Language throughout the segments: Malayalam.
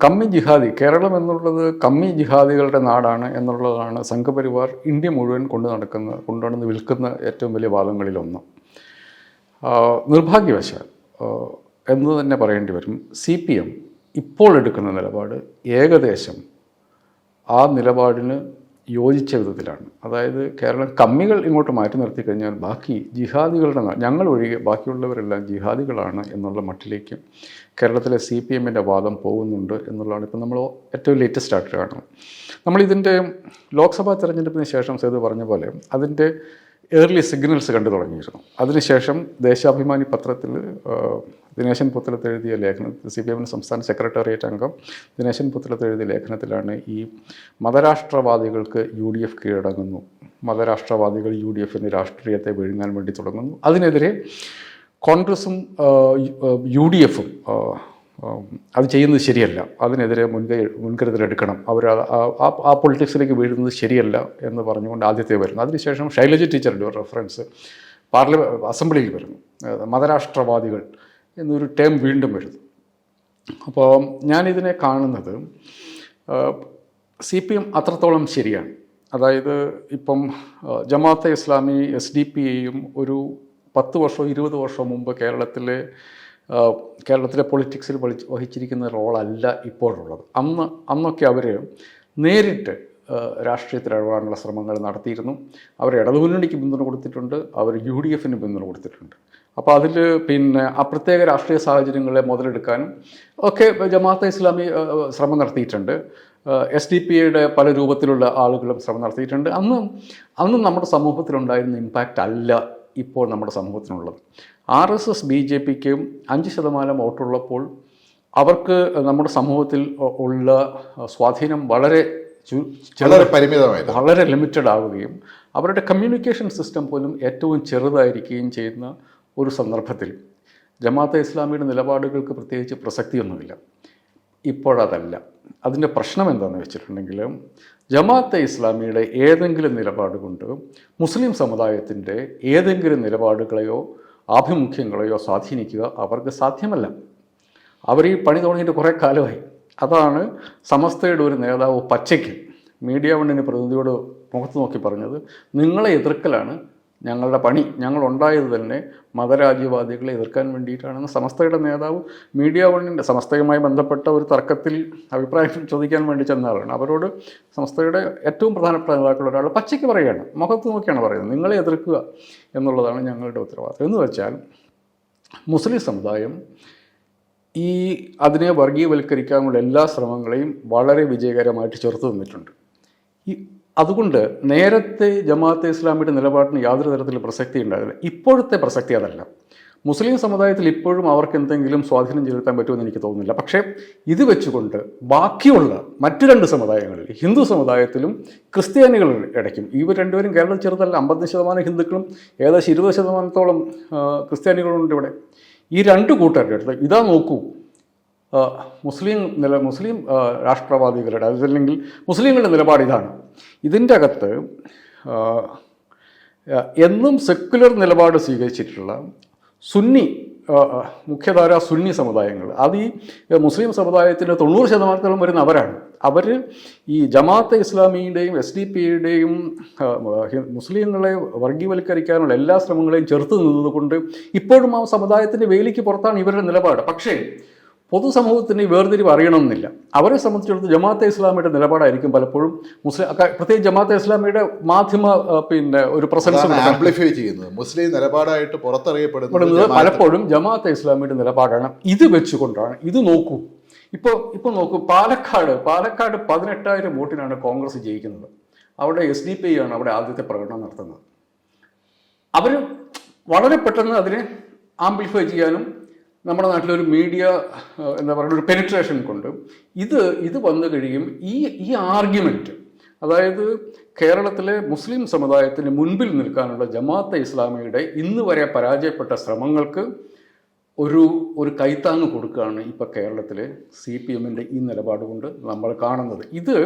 കമ്മി ജിഹാദി കേരളം എന്നുള്ളത് കമ്മി ജിഹാദികളുടെ നാടാണ് എന്നുള്ളതാണ് സംഘപരിവാർ ഇന്ത്യ മുഴുവൻ കൊണ്ടു നടക്കുന്ന കൊണ്ടുനടന്ന് വിൽക്കുന്ന ഏറ്റവും വലിയ വാദങ്ങളിലൊന്ന്. നിർഭാഗ്യവശാൽ എന്ന് തന്നെ പറയേണ്ടി വരും സി പി എം ഇപ്പോൾ എടുക്കുന്ന നിലപാട് ഏകദേശം ആ നിലപാടിന് യോജിച്ച വിധത്തിലാണ്. അതായത് കേരളം കമ്മികൾ ഇങ്ങോട്ട് മാറ്റി നിർത്തി കഴിഞ്ഞാൽ ബാക്കി ജിഹാദികളുടെ ഞങ്ങൾ ഒഴികെ ബാക്കിയുള്ളവരെല്ലാം ജിഹാദികളാണ് എന്നുള്ള മട്ടിലേക്ക് കേരളത്തിലെ സി പി എമ്മിന്റെ വാദം പോകുന്നുണ്ട് എന്നുള്ളതാണ് ഇപ്പം നമ്മൾ ഏറ്റവും ലേറ്റസ്റ്റ് ആയിട്ട് കാണുന്നത്. നമ്മളിതിന്റെ ലോക്സഭാ തെരഞ്ഞെടുപ്പിന് ശേഷം സേതു പറഞ്ഞ പോലെ അതിന്റെ ഏർലി സിഗ്നൽസ് കണ്ടു തുടങ്ങിയിരുന്നു. അതിനുശേഷം ദേശാഭിമാനി പത്രത്തിൽ ദിനേശൻ പുത്തലത്ത് എഴുതിയ ലേഖനത്തിൽ സി പി എമ്മിന്റെ സംസ്ഥാന സെക്രട്ടേറിയറ്റ് അംഗം ദിനേശൻ പുത്തലത്ത് എഴുതിയ ലേഖനത്തിലാണ് ഈ മതരാഷ്ട്രവാദികൾക്ക് യു ഡി എഫ് കീഴടങ്ങുന്നു. മതരാഷ്ട്രവാദികൾ യു ഡി എഫിന്റെ രാഷ്ട്രീയത്തെ വിഴുങ്ങാൻ വേണ്ടി തുടങ്ങുന്നു. അതിനെതിരെ കോൺഗ്രസും യു- ഡി എഫും അത് ചെയ്യുന്നത് ശരിയല്ല. അതിനെതിരെ മുൻകൈ മുൻകരുതലെടുക്കണം അവർ ആ- പൊളിറ്റിക്സിലേക്ക് വീഴുന്നത് ശരിയല്ല എന്ന് പറഞ്ഞുകൊണ്ട് ആദ്യത്തെ വരുന്നു. അതിനുശേഷം ശൈലജ ടീച്ചറുടെ ഒരു റെഫറൻസ് പാർലമെന്റ് അസംബ്ലിയിൽ വരുന്നു. മതരാഷ്ട്രവാദികൾ എന്നൊരു ടേം വീണ്ടും വരുന്നു. അപ്പോൾ ഞാനിതിനെ കാണുന്നത് സി പി എം അത്രത്തോളം ശരിയാണ്. അതായത് ഇപ്പം Jamaate Islami S D P എയും ഒരു പത്ത് വർഷമോ ഇരുപത് വർഷമോ മുമ്പ് കേരളത്തിലെ കേരളത്തിലെ പൊളിറ്റിക്സിൽ വഹിച്ചിരിക്കുന്ന റോളല്ല ഇപ്പോഴുള്ളത്. അന്ന് അന്നൊക്കെ അവർ നേരിട്ട് രാഷ്ട്രീയത്തിൽ ഇടപെടാനുള്ള ശ്രമങ്ങൾ നടത്തിയിരുന്നു. അവർ ഇടതുമുന്നണിക്ക് പിന്തുണ കൊടുത്തിട്ടുണ്ട് അവർ യു ഡി എഫിന് പിന്തുണ കൊടുത്തിട്ടുണ്ട്. അപ്പോൾ അതിൽ പിന്നെ ആ പ്രത്യേക രാഷ്ട്രീയ സാഹചര്യങ്ങളെ മുതലെടുക്കാനും ഒക്കെ ജമാഅത്തെ ഇസ്ലാമി ശ്രമം നടത്തിയിട്ടുണ്ട്. എസ് ഡി പി ഐയുടെ പല രൂപത്തിലുള്ള ആളുകളും ശ്രമം നടത്തിയിട്ടുണ്ട്. അന്ന് അന്ന് നമ്മുടെ സമൂഹത്തിലുണ്ടായിരുന്ന ഇമ്പാക്റ്റ് അല്ല ഇപ്പോൾ നമ്മുടെ സമൂഹത്തിനുള്ളത്. R S S B J പിക്ക് അഞ്ച് ശതമാനം വോട്ടുള്ളപ്പോൾ അവർക്ക് നമ്മുടെ സമൂഹത്തിൽ ഉള്ള സ്വാധീനം വളരെ ചെറു വളരെ പരിമിതമായി വളരെ ലിമിറ്റഡ് ആവുകയും അവരുടെ കമ്മ്യൂണിക്കേഷൻ സിസ്റ്റം പോലും ഏറ്റവും ചെറുതായിരിക്കുകയും ചെയ്യുന്ന ഒരു സന്ദർഭത്തിൽ ജമാഅത്തെ ഇസ്ലാമിയുടെ നിലപാടുകൾക്ക് പ്രത്യേകിച്ച് പ്രസക്തിയൊന്നുമില്ല. ഇപ്പോഴതല്ല. അതിന്റെ പ്രശ്നം എന്താണെന്ന് വെച്ചിട്ടുണ്ടെങ്കിൽ ജമാഅത്തെ ഇസ്ലാമിയുടെ ഏതെങ്കിലും നിലപാട് കൊണ്ട് മുസ്ലിം സമുദായത്തിന്റെ ഏതെങ്കിലും നിലപാടുകളെയോ ആഭിമുഖ്യങ്ങളെയോ സ്വാധീനിക്കുക അവർക്ക് സാധ്യമല്ല. അവർ ഈ പണി തുടങ്ങിയിട്ട് കുറേ കാലമായി. അതാണ് സമസ്തയുടെ ഒരു നേതാവ് പച്ചയ്ക്ക് മീഡിയ വണ്ണിന് പ്രതിനിധിയോട് മുഖത്ത് നോക്കി പറഞ്ഞത് നിങ്ങളെ എതിർക്കലാണ് ഞങ്ങളുടെ പണി ഞങ്ങൾ ഉണ്ടായത് തന്നെ മതരാജ്യവാദികളെ എതിർക്കാൻ വേണ്ടിയിട്ടാണെന്ന് സമസ്തയുടെ നേതാവ് മീഡിയ വണ്ണിന്റെ സമസ്തയുമായി ബന്ധപ്പെട്ട ഒരു തർക്കത്തിൽ അഭിപ്രായം ചോദിക്കാൻ വേണ്ടി ചെന്ന ആളാണ് അവരോട് സമസ്തയുടെ ഏറ്റവും പ്രധാനപ്പെട്ട നേതാക്കളുടെ ഒരാൾ പച്ചയ്ക്ക് പറയുകയാണ്. മുഖത്ത് നോക്കിയാണ് പറയുന്നത്. നിങ്ങളെ എതിർക്കുക എന്നുള്ളതാണ് ഞങ്ങളുടെ ഉത്തരവാദിത്വം എന്ന് വെച്ചാൽ മുസ്ലിം സമുദായം ഈ അതിനെ വർഗീയവൽക്കരിക്കാനുള്ള എല്ലാ ശ്രമങ്ങളെയും വളരെ വിജയകരമായിട്ട് ചെറുത്തു നിന്നിട്ടുണ്ട്. ഈ അതുകൊണ്ട് നേരത്തെ ജമാഅത്തെ ഇസ്ലാമിയുടെ നിലപാടിന് യാതൊരു തരത്തിലും പ്രസക്തി ഉണ്ടായിരുന്നില്ല. ഇപ്പോഴത്തെ പ്രസക്തി അതല്ല. മുസ്ലിം സമുദായത്തിൽ ഇപ്പോഴും അവർക്ക് എന്തെങ്കിലും സ്വാധീനം ചെലുത്താൻ പറ്റുമെന്ന് എനിക്ക് തോന്നുന്നില്ല. പക്ഷേ ഇത് വെച്ചുകൊണ്ട് ബാക്കിയുള്ള മറ്റു രണ്ട് സമുദായങ്ങളിൽ ഹിന്ദു സമുദായത്തിലും ക്രിസ്ത്യാനികളുടെ ഇടയ്ക്കും ഇവർ രണ്ടുപേരും കേരളം ചെറുതല്ല അമ്പത് ശതമാനം ഹിന്ദുക്കളും ഏകദേശം ഇരുപത് ശതമാനത്തോളം ക്രിസ്ത്യാനികളുണ്ട് ഇവിടെ. ഈ രണ്ട് കൂട്ടരുടെ അടുത്ത് ഇതാ നോക്കൂ മുസ്ലിം നില മുസ്ലിം രാഷ്ട്രവാദികളുടെ അതല്ലെങ്കിൽ മുസ്ലിങ്ങളുടെ നിലപാട് ഇതാണ്. ഇതിന്റെ അകത്ത് എന്നും സെക്കുലർ നിലപാട് സ്വീകരിച്ചിട്ടുള്ള സുന്നി മുഖ്യധാര സുന്നി സമുദായങ്ങൾ. അത് ഈ മുസ്ലിം സമുദായത്തിന്റെ തൊണ്ണൂറ് ശതമാനത്തോളം വരുന്ന അവരാണ്. അവർ ഈ ജമാഅത്തെ ഇസ്ലാമിയുടെയും എസ് ഡി പിയുടെയും മുസ്ലിങ്ങളെ വർഗീയവൽക്കരിക്കാനുള്ള എല്ലാ ശ്രമങ്ങളെയും ചെറുത്ത് നിന്നതുകൊണ്ട് ഇപ്പോഴും ആ സമുദായത്തിന്റെ വേലിക്ക് പുറത്താണ് ഇവരുടെ നിലപാട്. പക്ഷേ പൊതുസമൂഹത്തിന് ഈ വേർതിരിവ് അറിയണമെന്നില്ല. അവരെ സംബന്ധിച്ചിടത്തോളം ജമാഅത്തെ ഇസ്ലാമിയുടെ നിലപാടായിരിക്കും പലപ്പോഴും മുസ്ലിം പ്രത്യേകിച്ച് ജമാഅത്തെ ഇസ്ലാമിയുടെ മാധ്യമ പിന്നെ ഒരു പ്രസൻസ് ആംപ്ലിഫൈ ചെയ്യുന്നത്. മുസ്ലിം നിലപാടായിട്ട് പുറത്തറിയപ്പെടുന്നത് പലപ്പോഴും ജമാഅത്തെ ഇസ്ലാമിയുടെ നിലപാടാണ്. ഇത് വെച്ചുകൊണ്ടാണ്. ഇത് നോക്കൂ. ഇപ്പോൾ ഇപ്പോൾ നോക്കൂ. പാലക്കാട് പാലക്കാട് പതിനെട്ടായിരം വോട്ടിനാണ് കോൺഗ്രസ് ജയിക്കുന്നത്. അവിടെ എസ് ഡി പി ആണ് അവിടെ ആദ്യത്തെ പ്രകടനം നടത്തുന്നത്. അവർ വളരെ പെട്ടെന്ന് അതിനെ ആംപ്ലിഫൈ ചെയ്യാനും നമ്മുടെ നാട്ടിലൊരു മീഡിയ എന്താ പറയുക ഒരു പെനിട്രേഷൻ കൊണ്ട് ഇത് ഇത് വന്നു കഴിയും ഈ ഈ ആർഗ്യുമെന്റ് അതായത് കേരളത്തിലെ മുസ്ലിം സമുദായത്തിന് മുൻപിൽ നിൽക്കാനുള്ള ജമാഅത്തെ ഇസ്ലാമിയുടെ ഇന്ന് വരെ പരാജയപ്പെട്ട ശ്രമങ്ങൾക്ക് ഒരു ഒരു കൈത്താങ് കൊടുക്കുകയാണ് ഇപ്പോൾ കേരളത്തിലെ സി പി എമ്മിന്റെ ഈ നിലപാട് കൊണ്ട് നമ്മൾ കാണുന്നത്. ഇത്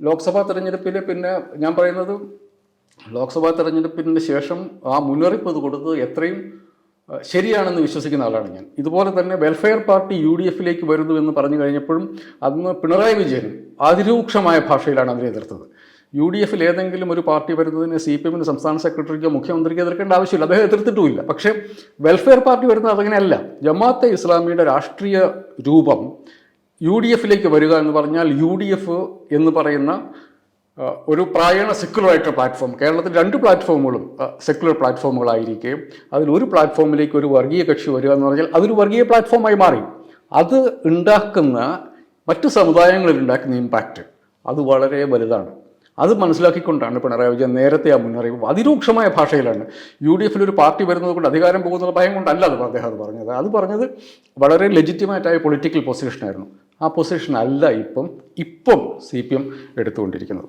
ലോക്സഭാ തെരഞ്ഞെടുപ്പിൽ പിന്നെ ഞാൻ പറയുന്നത് ലോക്സഭാ തെരഞ്ഞെടുപ്പിന് ശേഷം ആ മുന്നറിയിപ്പ് കൊടുത്തത് എത്രയും ശരിയാണെന്ന് വിശ്വസിക്കുന്ന ആളാണ് ഞാൻ. ഇതുപോലെ തന്നെ വെൽഫെയർ പാർട്ടി യു ഡി എഫിലേക്ക് വരുന്നു എന്ന് പറഞ്ഞു കഴിഞ്ഞപ്പോഴും അന്ന് പിണറായി വിജയൻ അതിരൂക്ഷമായ ഭാഷയിലാണ് അതിനെ എതിർത്തത്. യു ഡി എഫിൽ ഏതെങ്കിലും ഒരു പാർട്ടി വരുന്നതിന് സി പി എമ്മിന് സംസ്ഥാന സെക്രട്ടറിക്കോ മുഖ്യമന്ത്രിക്കോ എതിർക്കേണ്ട ആവശ്യമില്ല. അദ്ദേഹം എതിർത്തിട്ടുമില്ല. പക്ഷേ വെൽഫെയർ പാർട്ടി വരുന്നത് അതങ്ങനെയല്ല. ജമാഅത്തെ ഇസ്ലാമിയുടെ രാഷ്ട്രീയ രൂപം യു ഡി എഫിലേക്ക് വരിക എന്ന് പറഞ്ഞാൽ യു ഡി എഫ് എന്ന് പറയുന്ന ഒരു പ്രായണ സെക്യുലർ ആയിട്ടുള്ള പ്ലാറ്റ്ഫോം കേരളത്തിൽ രണ്ട് പ്ലാറ്റ്ഫോമുകളും സെക്യുലർ പ്ലാറ്റ്ഫോമുകളായിരിക്കുകയും അതിലൊരു പ്ലാറ്റ്ഫോമിലേക്ക് ഒരു വർഗീയ കക്ഷി വരിക എന്ന് പറഞ്ഞാൽ അതൊരു വർഗീയ പ്ലാറ്റ്ഫോമായി മാറി. അത് ഉണ്ടാക്കുന്ന മറ്റു സമുദായങ്ങളിൽ ഉണ്ടാക്കുന്ന ഇമ്പാക്റ്റ് അത് വളരെ വലുതാണ്. അത് മനസ്സിലാക്കിക്കൊണ്ടാണ് പിണറായി വിജയൻ നേരത്തെ ആ മുന്നറിയിപ്പ് അതിരൂക്ഷമായ ഭാഷയിലാണ്. യു ഡി എഫിൽ ഒരു പാർട്ടി വരുന്നത് കൊണ്ട് അധികാരം പോകുന്ന ഭയം കൊണ്ടല്ല അത് അദ്ദേഹം അത് പറഞ്ഞത് അത് പറഞ്ഞത് വളരെ ലെജിറ്റിമേറ്റായ പൊളിറ്റിക്കൽ പൊസിഷനായിരുന്നു ആ പൊസിഷൻ അല്ല ഇപ്പം ഇപ്പം സി പി എം എടുത്തുകൊണ്ടിരിക്കുന്നത്.